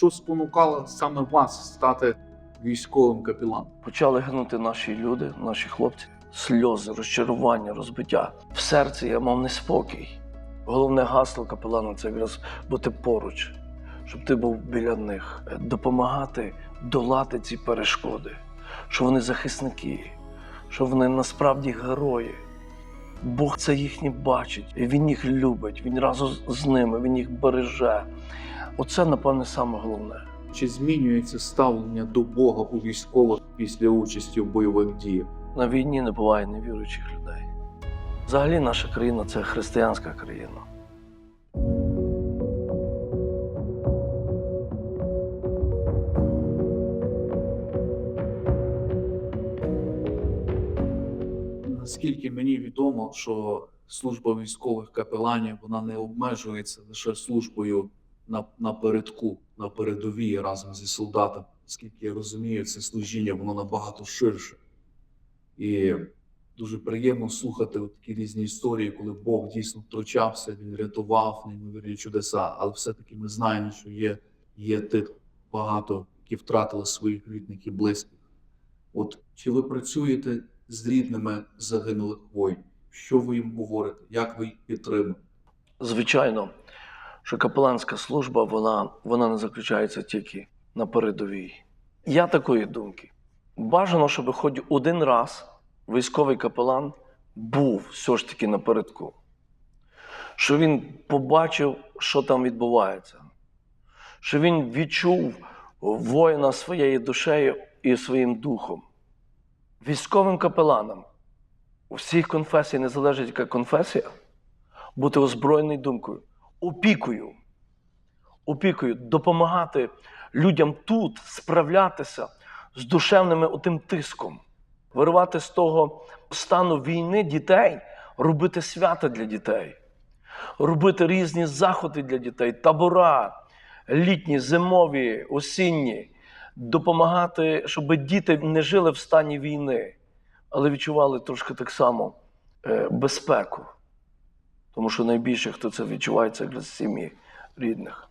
Що спонукало саме вас стати військовим капеланом? Почали гинути наші люди, наші хлопці. Сльози, розчарування, розбиття. В серці я мав неспокій. Головне гасло капелану це якраз бути поруч, щоб ти був біля них, е, допомагати долати ці перешкоди, що вони захисники, що вони насправді герої. Бог це їхні бачить, і Він їх любить, Він разом з ними, Він їх береже. Оце, напевне, саме головне. Чи змінюється ставлення до Бога у військових після участі в бойових діях? На війні не буває невіруючих людей. Взагалі наша країна це християнська країна. Наскільки мені відомо, що служба військових капеланів вона не обмежується лише службою на, на передку, на передовій разом зі солдатами. Скільки я розумію, це служіння воно набагато ширше. І дуже приємно слухати такі різні історії, коли Бог дійсно втручався, він рятував неймовірні чудеса. Але все-таки ми знаємо, що є, є тих багато, які втратили своїх рідних і близьких. От чи ви працюєте з рідними загинулих воїнів? Що ви їм говорите? Як ви їх підтримуєте? Звичайно, що капеланська служба вона, вона не заключається тільки на передовій. Я такої думки. Бажано, щоб хоч один раз військовий капелан був все ж таки напередку. Що він побачив, що там відбувається, що він відчув воїна своєю душею і своїм духом. Військовим капеланам у всіх конфесій, не залежить яка конфесія, бути озброєною думкою, опікою, опікою, допомагати людям тут справлятися з душевним отим тиском, вирвати з того стану війни дітей, робити свята для дітей, робити різні заходи для дітей, табора, літні, зимові, осінні, допомагати, щоб діти не жили в стані війни, але відчували трошки так само е, безпеку. Тому що найбільше, хто це відчуває, це якраз сім'ї рідних.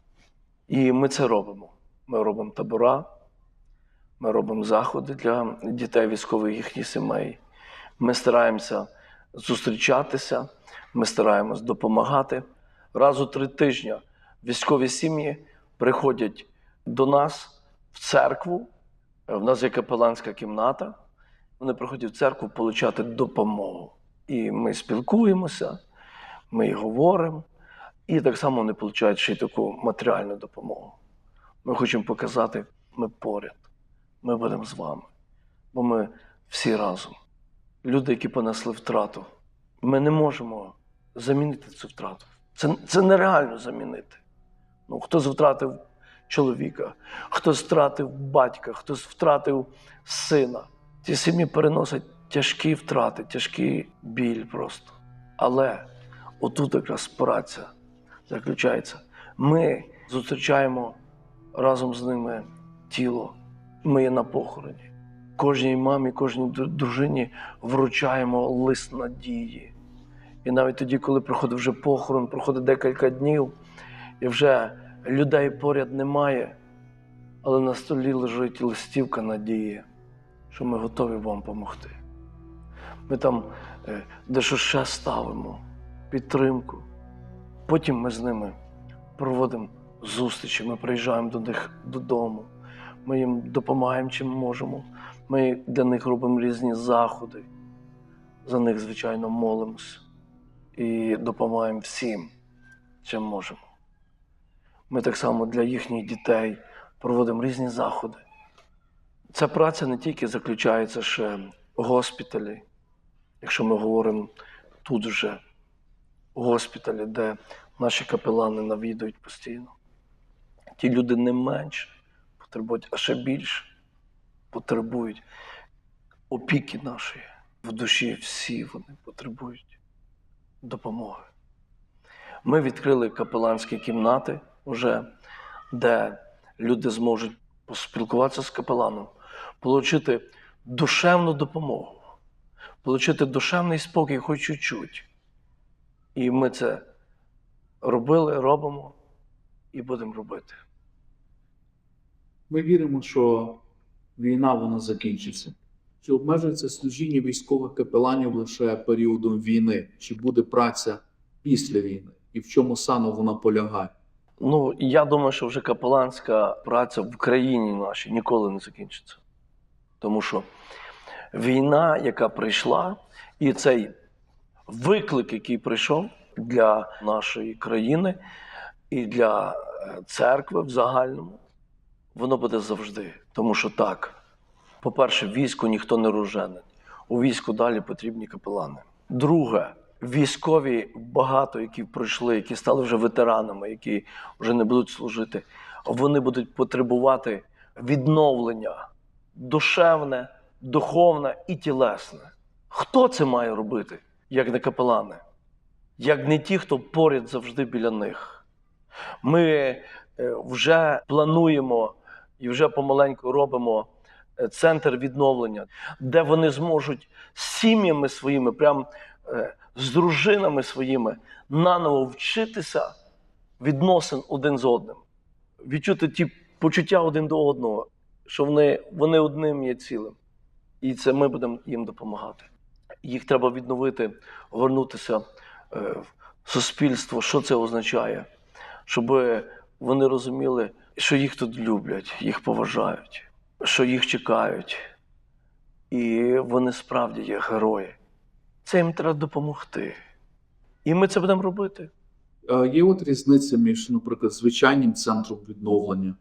І ми це робимо. Ми робимо табора, ми робимо заходи для дітей військових їхніх сімей. Ми стараємося зустрічатися, ми стараємось допомагати. Раз у три тижні військові сім'ї приходять до нас в церкву. В нас є капеланська кімната. Вони приходять в церкву отримати допомогу. І ми спілкуємося, ми й говоримо. І так само вони отримують ще й таку матеріальну допомогу. Ми хочемо показати, ми поряд, ми будемо з вами. Бо ми всі разом. Люди, які понесли втрату, ми не можемо замінити цю втрату. Це, це нереально замінити. Ну, хтось втратив чоловіка, хтось втратив батька, хтось втратив сина. Ці сім'ї переносять тяжкі втрати, тяжкий біль просто. Але отут якраз праця заключається. Ми зустрічаємо разом з ними тіло. Ми є на похороні. Кожній мамі, кожній дружині вручаємо лист надії. І навіть тоді, коли проходить вже похорон, проходить декілька днів, і вже людей поряд немає, але на столі лежить листівка надії, що ми готові вам допомогти. Ми там е, дещо ще ставимо, підтримку. Потім ми з ними проводимо зустрічі, ми приїжджаємо до них додому, ми їм допомагаємо, чим можемо. Ми для них робимо різні заходи. За них, звичайно, молимося і допомагаємо всім, чим можемо. Ми так само для їхніх дітей проводимо різні заходи. Ця праця не тільки заключається ще в госпіталі, якщо ми говоримо тут вже госпіталі, де наші капелани навідують постійно. Ті люди не менше потребують, а ще більше потребують опіки нашої. В душі всі вони потребують допомоги. Ми відкрили капеланські кімнати, вже, де люди зможуть поспілкуватися з капеланом, отримати душевну допомогу, отримати душевний спокій хоч чуть-чуть. І ми це робили, робимо і будемо робити. Ми віримо, що війна вона закінчиться. Чи обмежується служіння військових капеланів лише періодом війни? Чи буде праця після війни? І в чому саме вона полягає? Ну, я думаю, що вже капеланська праця в країні нашій ніколи не закінчиться. Тому що війна, яка прийшла, і цей виклик, який прийшов для нашої країни і для е, церкви в загальному, воно буде завжди. Тому що так, по-перше, військо ніхто не розжене. У війську далі потрібні капелани. Друге, військові багато, які пройшли, які стали вже ветеранами, які вже не будуть служити, вони будуть потребувати відновлення душевне, духовне і тілесне. Хто це має робити, як не капелани? Як не ті, хто поряд завжди біля них. Ми е, вже плануємо і вже помаленьку робимо е, центр відновлення, де вони зможуть з сім'ями своїми, прям е, з дружинами своїми наново вчитися відносин один з одним, відчути ті почуття один до одного, що вони, вони одним є цілим. І це ми будемо їм допомагати. Їх треба відновити, повернутися е, в суспільство. Що це означає? Щоб вони розуміли, що їх тут люблять, їх поважають, що їх чекають. І вони справді є герої. Це їм треба допомогти. І ми це будемо робити. Е, Є от різниця між, наприклад, звичайним центром відновлення.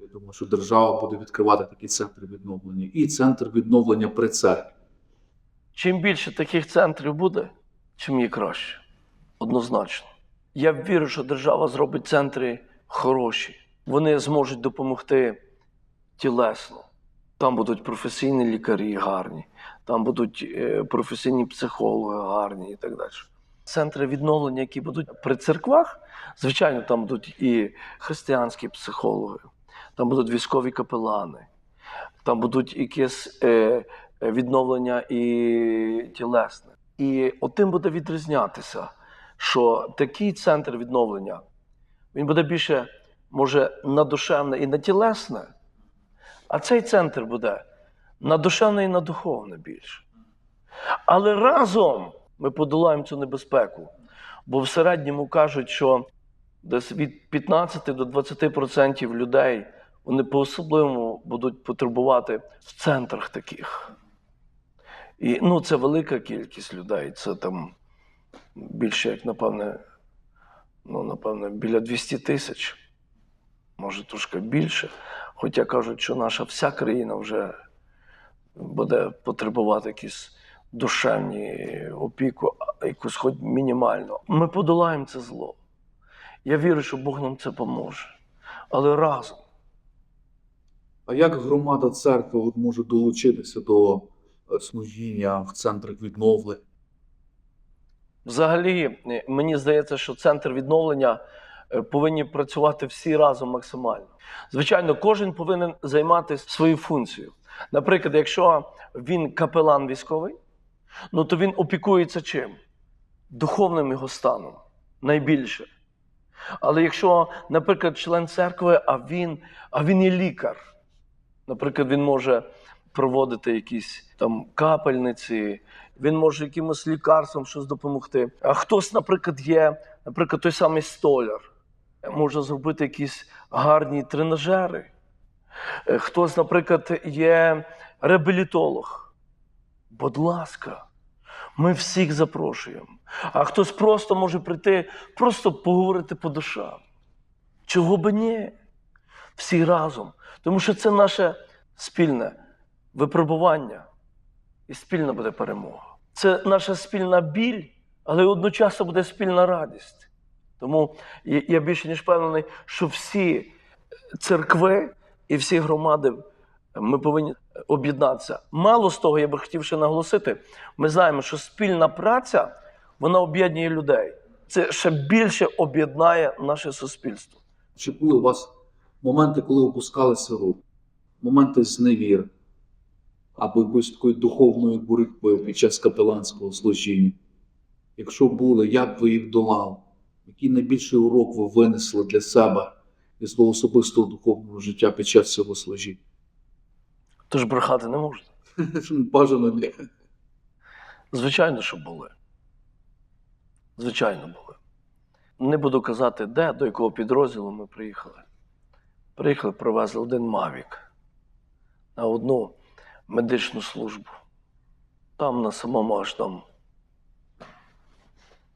Я думаю, що держава буде відкривати такі центри відновлення, і центр відновлення при церкві. Чим більше таких центрів буде, чим є краще. Однозначно. Я вірю, що держава зробить центри хороші. Вони зможуть допомогти тілесно. Там будуть професійні лікарі гарні, там будуть е, професійні психологи гарні і так далі. Центри відновлення, які будуть при церквах, звичайно, там будуть і християнські психологи, там будуть військові капелани, там будуть якісь е, відновлення і тілесне. І отим буде відрізнятися, що такий центр відновлення він буде більше, може, на душевне і на тілесне, а цей центр буде на душевне і на духовне більше. Але разом ми подолаємо цю небезпеку. Бо в середньому кажуть, що десь від 15 до 20% людей вони по-особливому будуть потребувати в центрах таких. І ну, це велика кількість людей. Це там більше, як напевне, ну, напевне, біля 200 тисяч, може трошки більше. Хоча кажуть, що наша вся країна вже буде потребувати якісь душевні опіку, якусь хоч мінімальну. Ми подолаємо це зло. Я вірю, що Бог нам це поможе. Але разом. А як громада церкви може долучитися до служіння в центрах відновлення? Взагалі, е, мені здається, що центр відновлення е, повинні працювати всі разом максимально. Звичайно, кожен повинен займати свою функцію. Наприклад, якщо він капелан військовий, ну то він опікується чим? Духовним його станом найбільше. Але якщо, наприклад, член церкви, а він, а він є лікар, наприклад, він може проводити якісь там капельниці, він може якимось лікарством щось допомогти. А хтось, наприклад, є, наприклад, той самий столяр, може зробити якісь гарні тренажери. Е, Хтось, наприклад, є реабілітолог. Будь ласка, ми всіх запрошуємо. А хтось просто може прийти, просто поговорити по душам. Чого би ні? Всі разом. Тому що це наше спільне випробування і спільна буде перемога. Це наша спільна біль, але одночасно буде спільна радість. Тому я більше ніж впевнений, що всі церкви і всі громади ми повинні об'єднатися. Мало з того, я би хотів ще наголосити. Ми знаємо, що спільна праця вона об'єднує людей. Це ще більше об'єднає наше суспільство. Чи були у вас моменти, коли опускалися руки, моменти зневір або якоїсь такої духовної боротьби під час капеланського служіння? Якщо були, як ви їх долали? Який найбільший урок ви винесли для себе і свого особистого духовного життя під час цього служіння. Тож брехати не можна. Бажано ні. Звичайно, що були. Звичайно, були. Не буду казати, де, до якого підрозділу ми приїхали. Приїхали, привезли один Мавік на одну медичну службу. Там на самому аж там.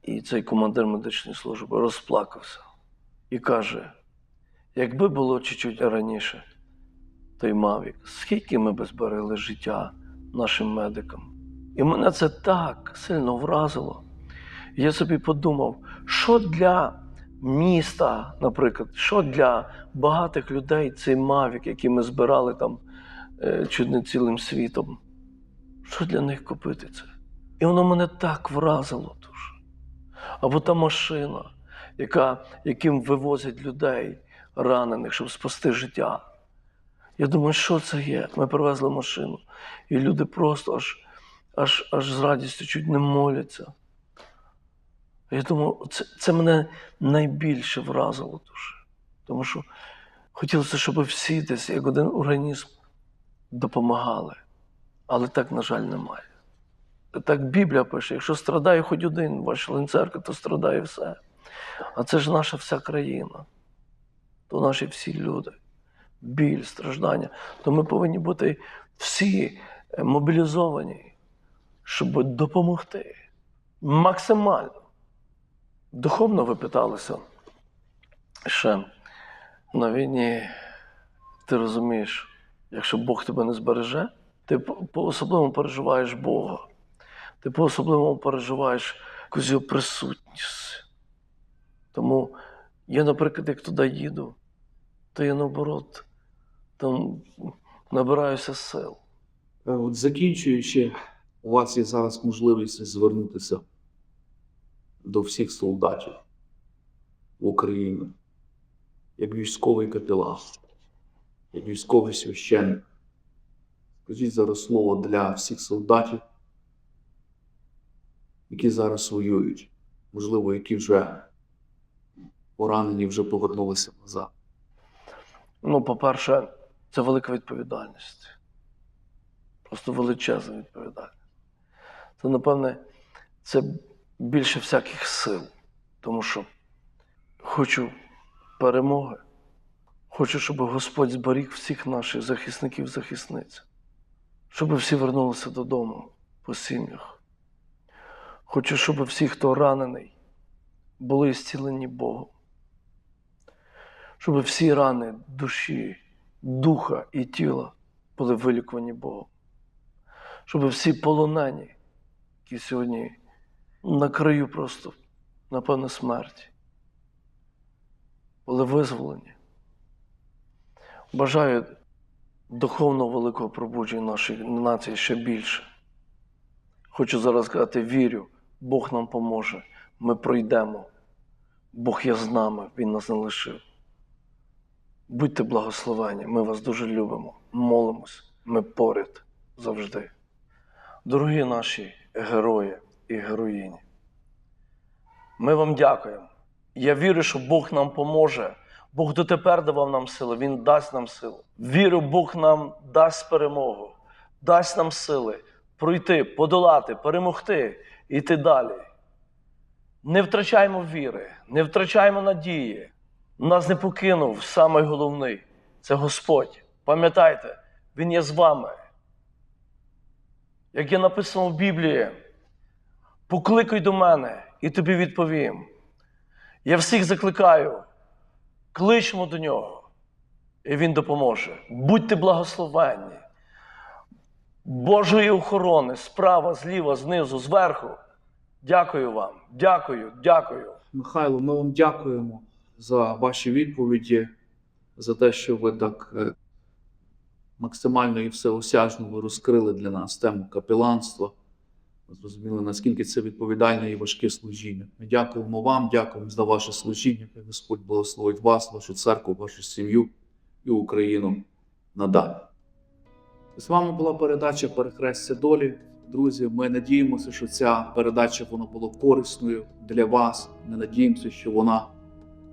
І цей командир медичної служби розплакався і каже: якби було чуть-чуть раніше, той Мавік, скільки ми би зберегли життя нашим медикам. І мене це так сильно вразило. Я собі подумав, що для міста, наприклад, що для багатих людей цей Мавік, який ми збирали там чуть не цілим світом, що для них купити це? І воно мене так вразило дуже. Або та машина, яка, яким вивозять людей ранених, щоб спасти життя. Я думаю, що це є? Ми привезли машину, і люди просто аж аж, аж з радістю чуть не моляться. Я думаю, це, це мене найбільше вразило дуже. Тому що хотілося, щоб всі десь, як один організм, допомагали. Але так, на жаль, немає. Так Біблія пише: якщо страдає хоч один ваш член церкви, то страдає все. А це ж наша вся країна, то наші всі люди, біль, страждання. То ми повинні бути всі е, мобілізовані, щоб допомогти максимально. Духовно ви питалися ще на війні, ти розумієш, якщо Бог тебе не збереже, ти по- по-особливому переживаєш Бога. Ти по-особливому переживаєш якусь його присутність. Тому я, наприклад, як туди їду, то я наоборот там набираюся сил. Е, От закінчуючи, у вас є зараз можливість звернутися до всіх солдатів в Україні, як військовий капелан, як військовий священник. Скажіть зараз слово для всіх солдатів, які зараз воюють, можливо, які вже поранені, вже повернулися назад. Ну, по-перше, це велика відповідальність. Просто величезна відповідальність. Це, напевне, це більше всяких сил. Тому що хочу перемоги. Хочу, щоб Господь зберіг всіх наших захисників, захисниць, щоб всі вернулися додому по сім'ях. Хочу, щоб всі, хто ранений, були зцілені Богом. Щоб всі рани душі, духа і тіла були вилікувані Богом. Щоб всі полонені, які сьогодні на краю просто, напевно, смерті, були визволені. Бажаю духовного великого пробудження нашої нації ще більше. Хочу зараз сказати: вірю, Бог нам поможе. Ми пройдемо. Бог є з нами, Він нас не лишив. Будьте благословені, ми вас дуже любимо, молимось, ми поряд завжди. Дорогі наші герої і героїні, ми вам дякуємо. Я вірю, що Бог нам поможе. Бог дотепер давав нам силу, Він дасть нам силу. Вірю, Бог нам дасть перемогу, дасть нам сили пройти, подолати, перемогти, йти далі. Не втрачаємо віри, не втрачаємо надії. Нас не покинув самий головний це Господь. Пам'ятайте, Він є з вами. Як є написано в Біблії, покликай до мене і тобі відповім. Я всіх закликаю, кличмо до нього, і Він допоможе. Будьте благословенні. Божої охорони справа, зліва, знизу, зверху. Дякую вам. Дякую, дякую. Михайло, ми вам дякуємо за ваші відповіді, за те, що ви так е, максимально і всеосяжно розкрили для нас тему капеланства. Ми зрозуміли, наскільки це відповідальне і важке служіння. Ми дякуємо вам, дякуємо за ваше служіння. Хай Господь благословить вас, вашу церкву, вашу сім'ю і Україну надалі. З вами була передача Перехрестя долі. Друзі, ми надіємося, що ця передача вона була корисною для вас. Ми надіємося, що вона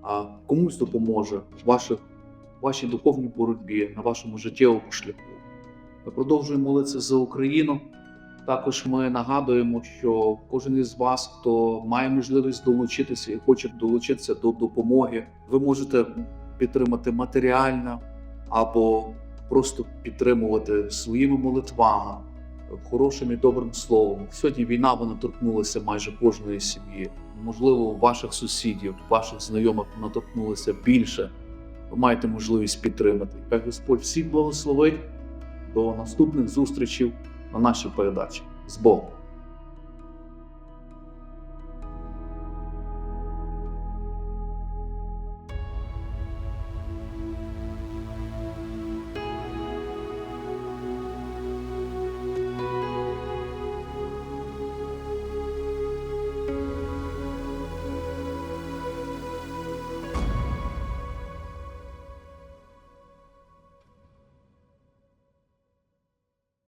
а комусь допоможе в вашій духовній боротьбі, на вашому життєвому шляху. Ми продовжуємо молитися за Україну. Також ми нагадуємо, що кожен із вас, хто має можливість долучитися і хоче долучитися до допомоги, ви можете підтримати матеріально або просто підтримувати своїми молитвами, хорошим і добрим словом. Сьогодні війна вона торкнулася майже кожної сім'ї. Можливо, ваших сусідів, ваших знайомих вона торкнулася більше. Ви маєте можливість підтримати. Хай Господь всіх благословить. До наступних зустрічей на нашій передачі. З Богом!